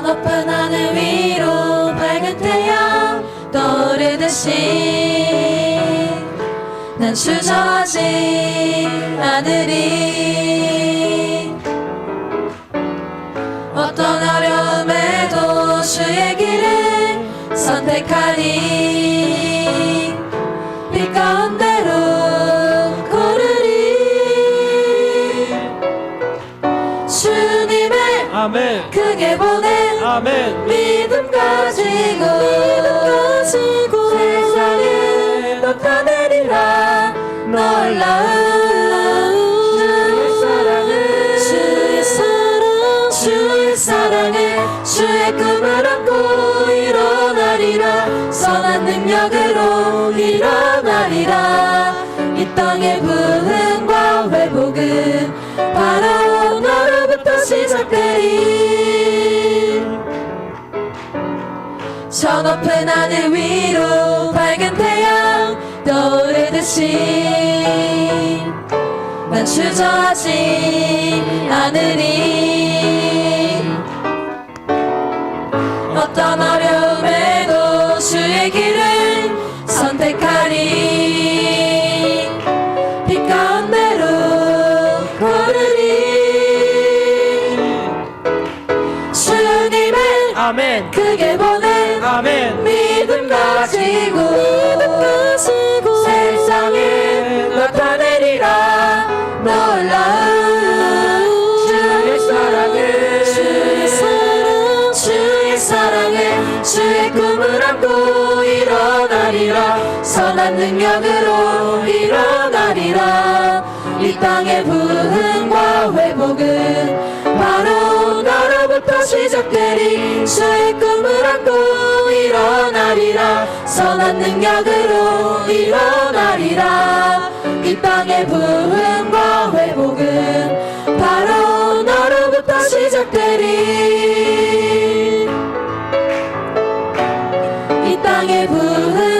높은 하늘 위로 밝은 태양 떠오르듯이 난 주저하지 않으리. 어떤 어려움에도 주의 길을 선택하리. 빛 가운데로 걸으리. 주님의 아멘. 크게 보낸 아멘. 믿음 가지고 믿음 가지고 세상에 나타내리라 놀라운 사랑을 주의 사랑 주의 사랑을 주의 꿈을 안고 일어나리라. 선한 능력으로 일어나리라. 이 땅의 부흥과 회복은 바로 너로부터 시작되 저 높은 하늘 위로 밝은 태양 떠오르듯이 난 주저하지 않으리 어떤 아멘. 크게 보낸 아멘. 믿음 가지고 믿음 가지고 세상에 나타내리라. 놀라운 주의 사랑을 주의 사랑 주의 사랑을 주의 꿈을 안고 일어나리라. 선한 능력으로 일어나리라. 이 땅의 부흥과 회 시작되리 주의 꿈을 안고 일어나리라. 선한 능력으로 일어나리라. 이 땅의 부흥과 회복은 바로 너로부터 시작되리. 이 땅의 부흥과